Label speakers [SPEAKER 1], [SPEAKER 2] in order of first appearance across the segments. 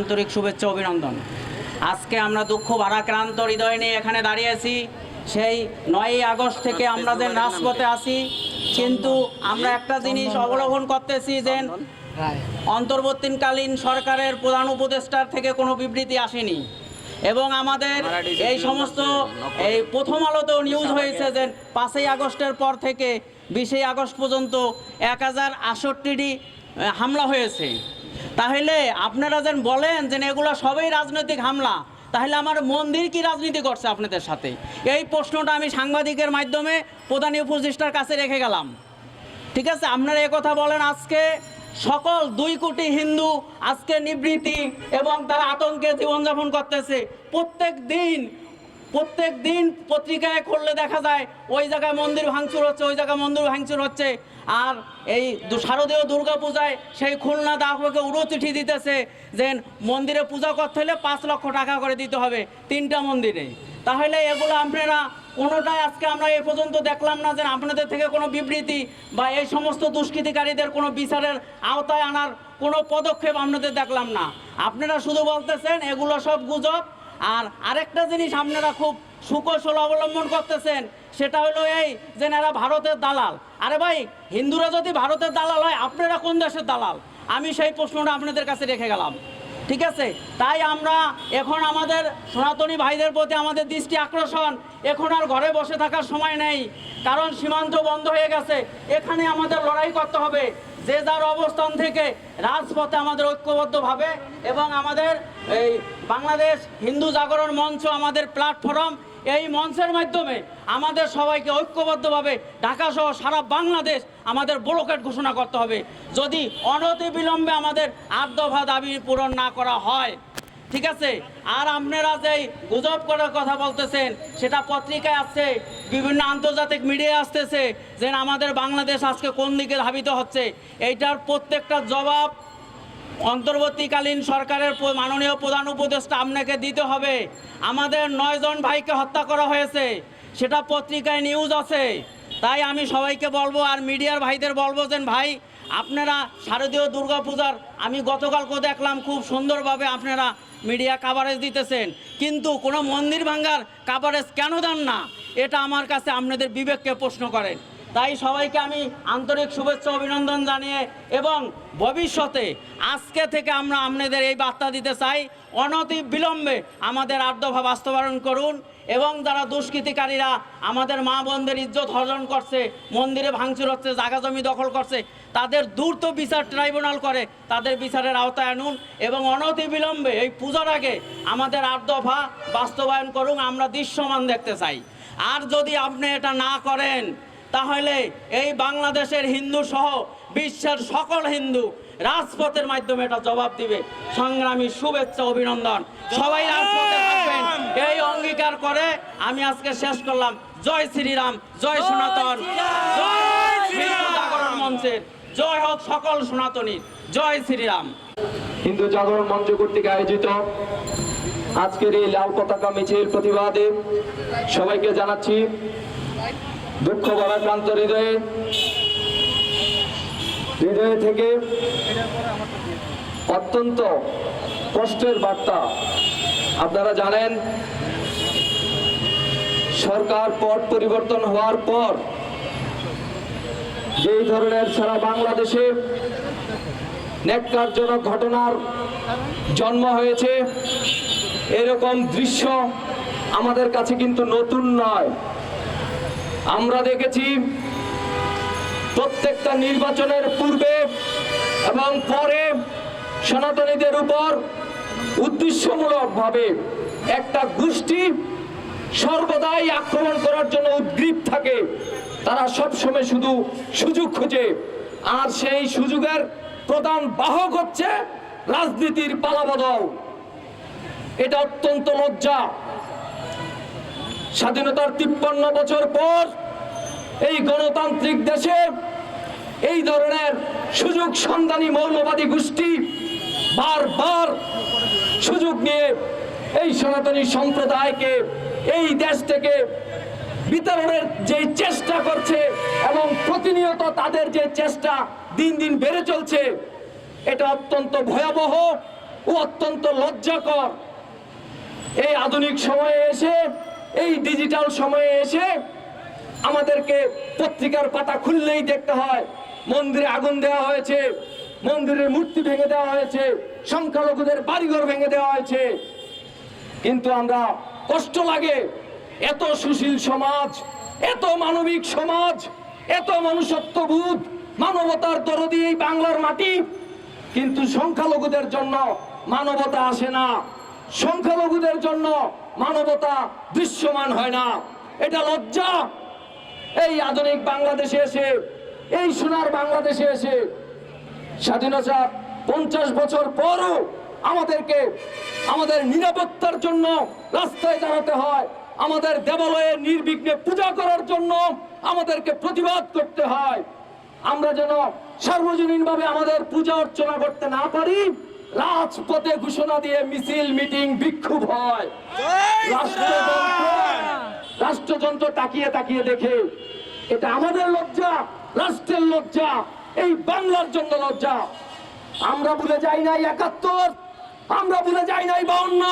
[SPEAKER 1] আন্তরিক শুভেচ্ছা, অভিনন্দন। আজকে আমরা দুঃখ ভারাক্রান্ত হৃদয় নিয়ে এখানে দাঁড়িয়েছি সেই নয়ই আগস্ট থেকে আমরা যে রাজপথে আসি কিন্তু আমরা একটা জিনিস অবলম্বন করতেছি যে অন্তর্বর্তীকালীন সরকারের প্রধান উপদেষ্টার থেকে কোনো বিবৃতি আসেনি। এবং আমাদের এই সমস্ত, এই প্রথম আলোতেও নিউজ হয়েছে যে পাঁচই আগস্টের পর থেকে বিশে আগস্ট পর্যন্ত এক হাজার আটষট্টিটি হামলা হয়েছে। তাহলে আপনারা যেন বলেন যে এগুলো সবই রাজনৈতিক হামলা। তাহলে আমার মন্দির কি রাজনীতি করছে আপনাদের সাথে? এই প্রশ্নটা আমি সাংবাদিকের মাধ্যমে প্রধান উপদেষ্টার কাছে রেখে গেলাম। ঠিক আছে? আপনারা কথা বলেন আজকে সকল দুই কোটি হিন্দু আজকে নিবৃত্তি এবং তারা আতঙ্কে জীবনযাপন করতেছে। প্রত্যেক দিন প্রত্যেক দিন পত্রিকায় খুললে দেখা যায় ওই জায়গায় মন্দির ভাঙচুর হচ্ছে, ওই জায়গায় মন্দির ভাঙচুর হচ্ছে। আর এই শারদীয় দুর্গা পূজায় সেই খুলনা দাহকে উড়ো চিঠি দিতেছে যে মন্দিরে পূজা করতে হলে পাঁচ লক্ষ টাকা করে দিতে হবে তিনটা মন্দিরে। তাহলে এগুলো আপনারা কোনোটাই আজকে আমরা এ পর্যন্ত দেখলাম না যে আপনাদের থেকে কোনো বিবৃতি বা এই সমস্ত দুষ্কৃতিকারীদের কোনো বিচারের আওতায় আনার কোনো পদক্ষেপ আপনাদের দেখলাম না। আপনারা শুধু বলতেছেন এগুলো সব গুজব আর আরেকটা জিনিস আপনারা খুব সুকৌশল অবলম্বন করতেছেন, সেটা হলো এই যে এরা ভারতের দালাল। আরে ভাই, হিন্দুরা যদি ভারতের দালাল হয়, আপনারা কোন দেশের দালাল? আমি সেই প্রশ্নটা আপনাদের কাছে রেখে গেলাম। ঠিক আছে? তাই আমরা এখন আমাদের সনাতনী ভাইদের প্রতি আমাদের দৃষ্টি আকর্ষণ। এখন আর ঘরে বসে থাকার সময় নেই, কারণ সীমান্ত বন্ধ হয়ে গেছে। এখানে আমাদের লড়াই করতে হবে। যে যার অবস্থান থেকে রাজপথে আমাদের ঐক্যবদ্ধভাবে এবং আমাদের এই বাংলাদেশ হিন্দু জাগরণ মঞ্চ, আমাদের প্ল্যাটফর্ম এই মঞ্চের মাধ্যমে আমাদের সবাইকে ঐক্যবদ্ধভাবে ঢাকা সহ সারা বাংলাদেশ আমাদের ব্লকেট ঘোষণা করতে হবে। যদি অনতি বিলম্বে আমাদের আট দফা দাবি পূরণ না করা হয়, ঠিক আছে? আর আপনারা যেই গুজব করার কথা বলতেছেন, সেটা পত্রিকায় আসছে, বিভিন্ন আন্তর্জাতিক মিডিয়া আসতেছে যে আমাদের বাংলাদেশ আজকে কোন দিকে ধাবিত হচ্ছে, এইটার প্রত্যেকটা জবাব অন্তর্বর্তীকালীন সরকারের মাননীয় প্রধান উপদেষ্টা আপনাকে দিতে হবে। আমাদের নয়জন ভাইকে হত্যা করা হয়েছে। সেটা পত্রিকায় নিউজ আছে। তাই আমি সবাইকে বলব আর মিডিয়ার ভাইদের বলব যে, ভাই, আপনারা শারদীয় দুর্গাপূজার, আমি গতকালকে দেখলাম খুব সুন্দরভাবে আপনারা মিডিয়া কাভারেজ দিতেছেন। কিন্তু কোনো মন্দির ভাঙ্গার কাভারেজ কেন দেন না? এটা আমার কাছে আপনাদের বিবেককে প্রশ্ন করেন। তাই সবাইকে আমি আন্তরিক শুভেচ্ছা অভিনন্দন জানিয়ে এবং ভবিষ্যতে আজকে থেকে আমরা আপনাদের এই বার্তা দিতে চাই, অনতি বিলম্বে আমাদের আর্দ্রভা বাস্তবায়ন করুন এবং যারা দুষ্কৃতিকারীরা আমাদের মা বোনদের ইজ্জত হরণ করছে, মন্দিরে ভাঙচুর হচ্ছে, জায়গা জমি দখল করছে, তাদের দ্রুত বিচার ট্রাইব্যুনাল করে তাদের বিচারের আওতায় আনুন এবং অনতি বিলম্বে এই পূজার আগে আমাদের আর্দ্রভা বাস্তবায়ন করুন, আমরা দৃশ্যমান দেখতে চাই। আর যদি আপনি এটা না করেন তাহলে এই বাংলাদেশের হিন্দু সহ বিশ্বের সকল হিন্দু রাজপথের মাধ্যমে এটা জবাব দিবে। সংগ্রামী শুভেচ্ছা অভিনন্দন। সবাই রাজপথে থাকবেন। এই অঙ্গীকার করে আমি আজকে শেষ করলাম। জয় শ্রীরাম জয় সনাতন। জাগরণ মঞ্চের। জয় হোক সকল সনাতনীর। জয় শ্রীরাম।
[SPEAKER 2] হিন্দু জাগরণ মঞ্চ কর্তৃক আয়োজিত আজকের এই লাল পতাকা মিছিল প্রতিবাদে সবাইকে জানাচ্ছি দুঃখ ভারাক্রান্ত হৃদয়ে, হৃদয় থেকে অত্যন্ত কষ্টের বার্তা আপনারা জানেন, সরকার পট পরিবর্তন হওয়ার পর যেই ধরনের সারা বাংলাদেশে ন্যাক্কারজনক ঘটনার জন্ম হয়েছে, এরকম দৃশ্য আমাদের কাছে কিন্তু নতুন নয়। আমরা দেখেছি প্রত্যেকটা নির্বাচনের পূর্বে এবং পরে সনাতনীদের উপর উদ্দেশ্যমূলকভাবে একটা গোষ্ঠী সর্বদাই আক্রমণ করার জন্য উদ্গ্রীব থাকে। তারা সবসময় শুধু সুযোগ খোঁজে। আর সেই সুযোগের প্রধান বাহক হচ্ছে রাজনীতির পালাবদল। এটা অত্যন্ত লজ্জা। স্বাধীনতার তিপ্পান্ন বছর পর এই গণতান্ত্রিক দেশে এই ধরনের সুযোগ সন্ধানী মৌলবাদী গোষ্ঠী বারবার সুযোগ নিয়ে এই সনাতনী সম্প্রদায়কে, এই দেশ থেকে বিতরণের যে চেষ্টা করছে এবং প্রতিনিয়ত তাদের যে চেষ্টা দিন দিন বেড়ে চলছে, এটা অত্যন্ত ভয়াবহ ও অত্যন্ত লজ্জাকর। এই আধুনিক সময়ে এসে এই ডিজিটাল সময়ে এসে আমাদেরকে পত্রিকার পাতা খুললেই দেখতে হয়, মন্দিরে আগুন দেওয়া হয়েছে, মন্দিরের মূর্তি ভেঙে দেওয়া হয়েছে, সংখ্যালঘুদের বাড়িঘর ভেঙে দেওয়া হয়েছে। কিন্তু আমরা কষ্ট লাগে এত সুশীল সমাজ, এত মানবিক সমাজ, এত মনুষ্যত্ববোধ, মানবতার দরদি এই বাংলার মাটি। কিন্তু সংখ্যালঘুদের জন্য মানবতা আসে না। সংখ্যালঘুদের জন্য মানবতা দৃশ্যমান হয় না। এটা লজ্জা। এই আধুনিক বাংলাদেশে এসে, এই সোনার বাংলাদেশে এসে স্বাধীনতা পঞ্চাশ বছর পরও আমাদেরকে, আমাদের নিরাপত্তার জন্য রাস্তায় দাঁড়াতে হয়, আমাদের দেবালয়ে নির্বিঘ্নে পূজা করার জন্য আমাদেরকে প্রতিবাদ করতে হয়। আমরা যেন সার্বজনীনভাবে আমাদের পূজা অর্চনা করতে না পারি রাজপথে ঘোষণা দিয়ে মিছিল মিটিং বিক্ষোভ হয়। রাষ্ট্রযন্ত্র রাষ্ট্রযন্ত্র তাকিয়ে তাকিয়ে দেখে এটা আমাদের লজ্জা রাষ্ট্রের লজ্জা এই বাংলার জন্য লজ্জা। আমরা ভুলে যাই নাই একাত্তর আমরা ভুলে যাই নাই বাউন্ন।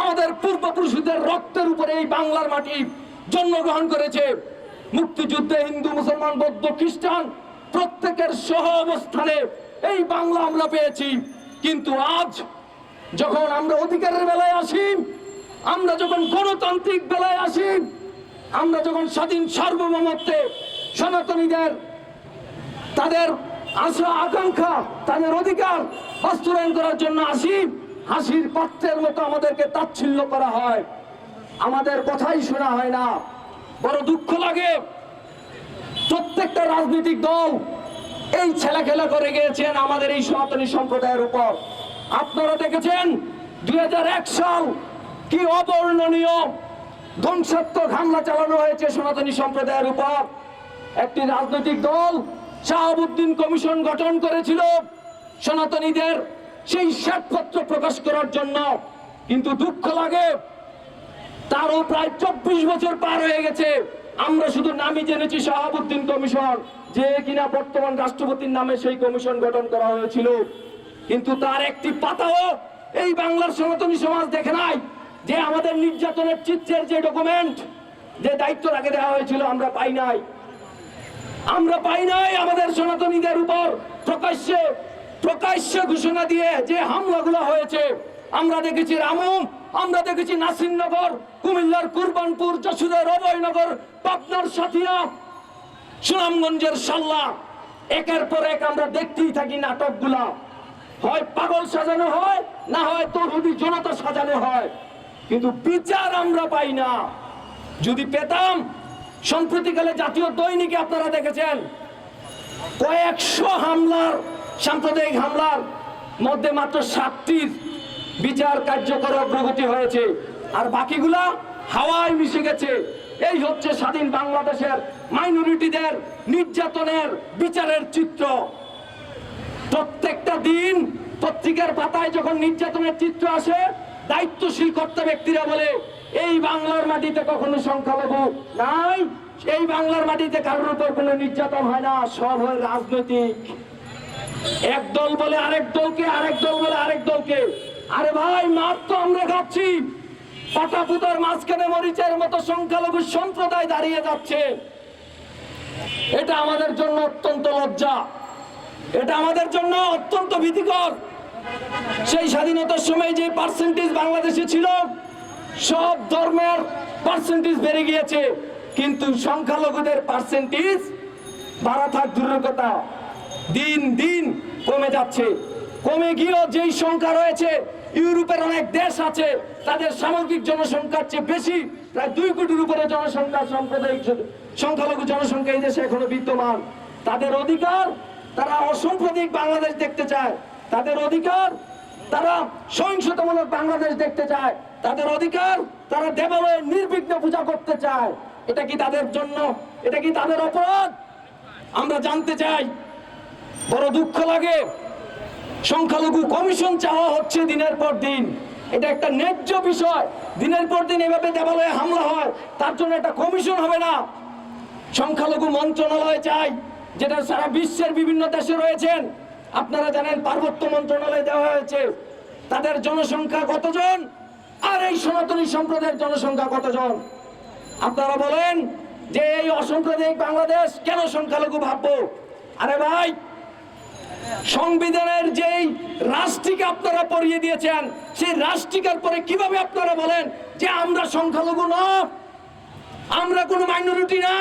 [SPEAKER 2] আমাদের পূর্বপুরুষদের রক্তের উপরে এই বাংলার মাটি জন্মগ্রহণ করেছে। মুক্তিযুদ্ধে হিন্দু মুসলমান বৌদ্ধ খ্রিস্টান প্রত্যেকের সহ অবস্থানে এই বাংলা আমরা পেয়েছি। কিন্তু আজ যখন আমরা অধিকারের বেলায় আসি, আমরা যখন গণতান্ত্রিক বেলায় আসি, আমরা যখন স্বাধীন সার্বভৌমত্বে সনাতনীদের তাদের আশা, আকাঙ্ক্ষা, তাদের অধিকার বাস্তবায়ন করার জন্য আসি, হাসির পাত্রের মতো আমাদেরকে তাচ্ছিল্য করা হয়। আমাদের কথাই শোনা হয় না। বড় দুঃখ লাগে। প্রত্যেকটা রাজনৈতিক দল এই ছেলে খেলা করে গিয়েছেন আমাদের এই সনাতনী সম্প্রদায়ের উপর। আপনারা দেখেছেন দুই সাল কি অবর্ণনীয় ধ্বংসাত্মক হামলা চালানো হয়েছে সনাতনী সম্প্রদায়ের উপর। একটি রাজনৈতিক দল শাহাবুদ্দিন কমিশন গঠন করেছিল সনাতনীদের সেই শ্বেতপত্র প্রকাশ করার জন্য। কিন্তু দুঃখ লাগে, তারও প্রায় চব্বিশ বছর পার হয়ে গেছে। আমরা শুধু নামই জেনেছি শাহাবুদ্দিন কমিশন। যে কিনা বর্তমান রাষ্ট্রপতির নামে সেই কমিশন গঠন করা হয়েছিল। কিন্তু তার একটি পাতাও এই বাংলার সনাতনী সমাজ দেখে নাই। যে আমাদের নির্যাতনের চিত্রের যে ডকুমেন্ট যে দায়িত্ব রাখে দেওয়া হয়েছিল, আমরা পাই নাই। আমরা পাই নাই আমাদের সনাতনীদের উপর প্রকাশ্যে প্রকাশ্যে ঘোষণা দিয়ে যে হামলাগুলো হয়েছে। আমরা দেখেছি রামুম আমরা দেখেছি নাসিরনগর, কুমিল্লার কুরবানপুর, যশোরের অভয়নগর, পাবনার সাথিয়া সুনামগঞ্জের সাল্লা একের পর এক আমরা দেখতেই থাকি নাটকগুলা। হয় পাগল সাজানো হয়, না হয় তরুণী জনতা সাজানো হয়। কিন্তু বিচার আমরা পাই না। যদি পেতাম, সম্প্রতিকালে জাতীয় দৈনিকে আপনারা দেখেছেন, কয়েকশো হামলার, সাম্প্রদায়িক হামলার মধ্যে মাত্র সাতটির বিচার কার্যকর অগ্রগতি হয়েছে। আর বাকিগুলা হাওয়ায় মিশে গেছে। এই হচ্ছে স্বাধীন বাংলাদেশের মাইনরিটিদের নির্যাতনের বিচারের চিত্র। প্রত্যেকটা দিন পত্রিকার পাতায় যখন নির্যাতনের চিত্র আসে, দায়িত্বশীল কর্তা ব্যক্তিরা বলে, এই বাংলার মাটিতে কখনো সংখ্যালঘু নাই, এই বাংলার মাটিতে কারোর উপর কোনো নির্যাতন হয় না, সব হয় রাজনৈতিক। এক দল বলে আরেক দলকে, আরেক দল বলে আরেক দলকে। আরে ভাই মার তো আমরা খাচ্ছি। পাতা পুতার মাঝখানে মরিচের মতো সংখ্যালঘু সম্প্রদায় দাঁড়িয়ে যাচ্ছে। এটা আমাদের জন্য অত্যন্ত লজ্জা। এটা আমাদের জন্য অত্যন্ত ভীতিকর। সেই স্বাধীনতার সময় যে পার্সেন্টেজ বাংলাদেশে ছিল, সব ধর্মের পার্সেন্টেজ বেড়ে গিয়েছে। কিন্তু সংখ্যালঘুদের পার্সেন্টেজ বাড়া থাক দূরের কথা, দিন দিন কমে যাচ্ছে। কমে গিয়েও যেই সংখ্যা রয়েছে, ইউরোপের অনেক দেশ আছে, তাদের সামগ্রিক জনসংখ্যার চেয়ে বেশি, প্রায় দুই কোটির উপরে জনসংখ্যা সাম্প্রদায়িক সংখ্যালঘু জনসংখ্যা এই দেশে এখনও বিদ্যমান। তাদের অধিকার তারা অসাম্প্রদায়িক বাংলাদেশ দেখতে চায়। তাদের অধিকার তারা সহিংসতামূলক বাংলাদেশ দেখতে চায়। তাদের অধিকার তারা দেবালয়ে নির্বিঘ্ন পূজা করতে চায়। এটা কি তাদের জন্য? এটা কি তাদের অপরাধ? আমরা জানতে চাই, বড় দুঃখ লাগে। সংখ্যালঘু কমিশন চাওয়া হচ্ছে দিনের পর দিন। এটা একটা ন্যায্য বিষয়। দিনের পর দিন এভাবে দেবালয়ে হামলা হয়, তার জন্য একটা কমিশন হবে না। সংখ্যালঘু মন্ত্রণালয় চাই, যেটা সারা বিশ্বের বিভিন্ন দেশে রয়েছেন। আপনারা জানেন পার্বত্য মন্ত্রণালয় দেওয়া হয়েছে। তাদের জনসংখ্যা কতজন? আর এই সনাতনী সম্প্রদায়ের জনসংখ্যা কতজন? আপনারা বলেন যে এই অসাম্প্রদায়িক বাংলাদেশ কেন সংখ্যালঘু ভাববো? আরে ভাই, সংবিধানের যেই রাষ্ট্রটিকে আপনারা পড়িয়ে দিয়েছেন, সেই রাষ্ট্রিকার পরে কীভাবে আপনারা বলেন যে আমরা সংখ্যালঘু না? আমরা কোনো মাইনরিটি না?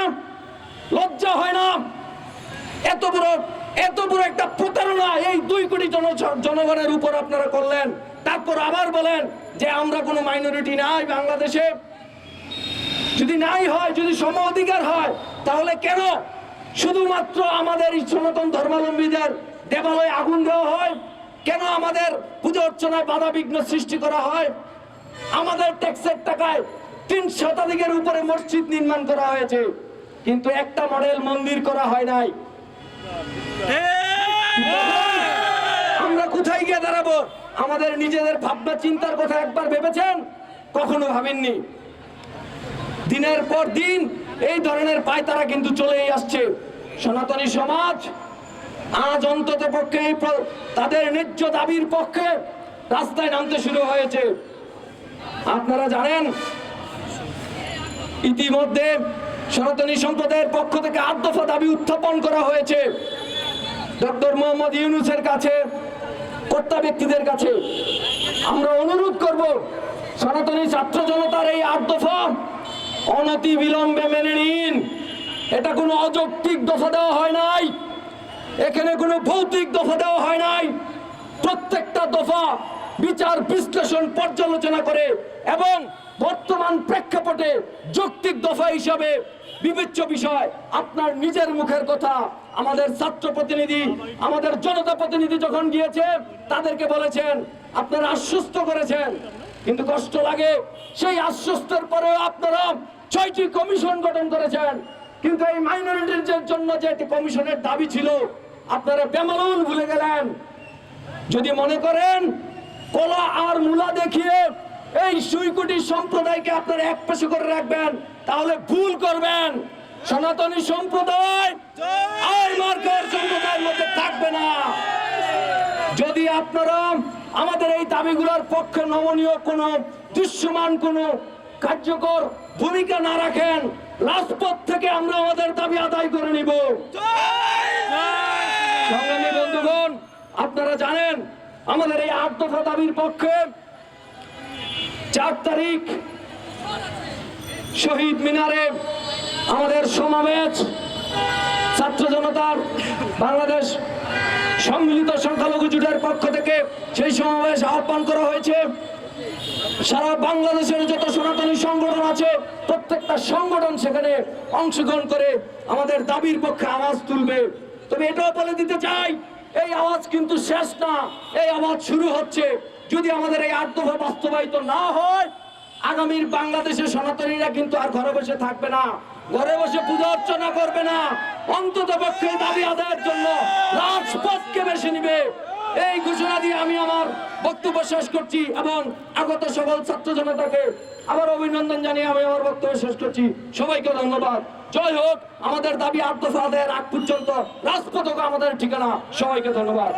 [SPEAKER 2] লজ্জা হয় না? এত বড় এত বড় একটা প্রতারণা এই দুই কোটি জন, জনগণের উপর আপনারা করলেন। তারপর আবার বলেন যে আমরা কোনো মাইনরিটি নাই বাংলাদেশে। যদি নাই হয়, যদি সম অধিকার হয়, তাহলে কেন? শুধুমাত্র আমাদের সনাতন ধর্মাবলম্বীদের দেবালয়ে আগুন দেওয়া হয়? কেন আমাদের পুজো অর্চনায় বাধা বিঘ্ন সৃষ্টি করা হয়? আমাদের ট্যাক্সের টাকায় তিন শতাধিকের উপরে মসজিদ নির্মাণ করা হয়েছে। কিন্তু একটা মডেল মন্দির করা হয় নাই। আমরা কোথায় গিয়ে দাঁড়াবো? আমাদের নিজেদের ভাবনা চিন্তার কথা একবার ভেবেছেন? কখনো ভাবেননি। দিনের পর দিন এই ধরনের পায়তারা কিন্তু চলেই আসছে। সনাতনী সমাজ আজ অন্তত পক্ষে তাদের ন্যায্য দাবির পক্ষে রাস্তায় নামতে শুরু হয়েছে। আপনারা জানেন, ইতিমধ্যে সনাতনী সম্প্রদায়ের পক্ষ থেকে আট দফা দাবি উত্থাপন করা হয়েছে। ডক্টর মোহাম্মদ ইউনুসের কাছে, কর্তা ব্যক্তিদের কাছে। আমরা অনুরোধ করব, সনাতনী ছাত্র জনতার এই আট দফা অনতি বিলম্বে মেনে নিন। এটা কোনো অযৌক্তিক দফা দেওয়া হয় নাই। এখানে কোনো ভৌতিক দফা দেওয়া হয় নাই। প্রত্যেকটা দফা বিচার বিশ্লেষণ পর্যালোচনা করে এবং বর্তমান প্রেক্ষাপটে যৌক্তিক দফা হিসাবে বিবেচ্য বিষয়, আপনার নিজের মুখের কথা আমাদের ছাত্র প্রতিনিধি, আমাদের জনতা প্রতিনিধি যখন গিয়েছে, তাদেরকে বলেছেন, আপনারা আশ্বস্ত করেছেন, কিন্তু কষ্ট লাগে। সেই আশ্বস্তের পরেও আপনারা ছয়টি কমিশন গঠন করেছেন। কিন্তু এই মাইনরিটির জন্য যে একটি কমিশনের দাবি ছিল, আপনারা বেমালুল ভুলে গেলেন। যদি মনে করেন, কলা আর মূলা দেখিয়ে এই সুইকুটি সম্প্রদায়কে আপনারা এক পেশে করে রাখবেন তাহলে ভুল করবেন। সনাতনী সম্প্রদায় সম্প্রদায়ের মধ্যে থাকবে না। যদি আপনারা আমাদের এই দাবিগুলোর পক্ষে নমনীয় কোনো, দৃশ্যমান কোনো কার্যকর ভূমিকা না রাখেন, রাজপথ থেকে আমরা আমাদের দাবি আদায় করে নিব। সংগ্রামী বন্ধুগণ, আপনারা জানেন, আমাদের এই আট দফা দাবির পক্ষে চার তারিখ শহীদ মিনারে আমাদের সমাবেশ। ছাত্র জনতার বাংলাদেশ সম্মিলিত সংখ্যালঘু জোটের পক্ষ থেকে সেই সমাবেশ আহ্বান করা হয়েছে। সারা বাংলাদেশের যত সনাতনী সংগঠন আছে, প্রত্যেকটা সংগঠন সেখানে অংশগ্রহণ করে আমাদের দাবির পক্ষে আওয়াজ তুলবে। তবে এটাও বলে দিতে চাই, এই আওয়াজ কিন্তু শেষ না, এই আওয়াজ শুরু হচ্ছে। যদি আমাদের এই দফা বাস্তবায়িত না হয় আগামীর বাংলাদেশের সনাতনীরা কিন্তু আর ঘরে বসে থাকবে না। ঘরে বসে পূজা অর্চনা করবে না। অন্তত পক্ষে দাবি আদায়ের জন্য রাজপথকে বেছে নিবে। এই ঘোষণা দিয়ে আমি আমার বক্তব্য শেষ করছি এবং আগত সকল ছাত্র জনতাকে আবার অভিনন্দন জানিয়ে আমি আমার বক্তব্য শেষ করছি। সবাইকে ধন্যবাদ। জয় হোক, আমাদের দাবি আত্মসাদের আগ পর্যন্ত রাজপথ হোক আমাদের ঠিকানা। সবাইকে ধন্যবাদ।